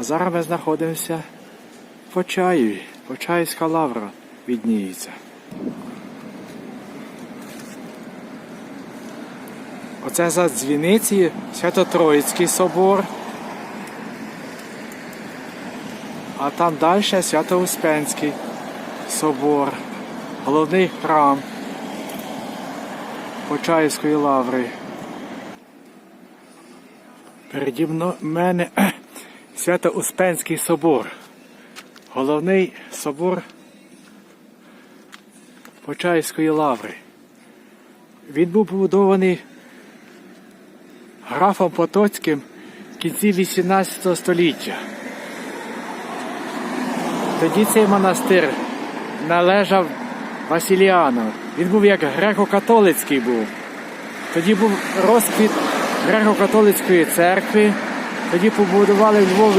А зараз ми знаходимося в Почаєві. Почаївська лавра відніється. Оце за дзвіниці Свято-Троїцький собор. А там далі Свято-Успенський собор. Головний храм Почаївської лаври. Переді мно- мене Свято-Успенський собор. Головний собор Почаївської лаври. Він був побудований графом Потоцьким в кінці 18 століття. Тоді цей монастир належав Василіану. Він був як греко-католицький був. Тоді був розквіт греко-католицької церкви. Тоді побудували в Львові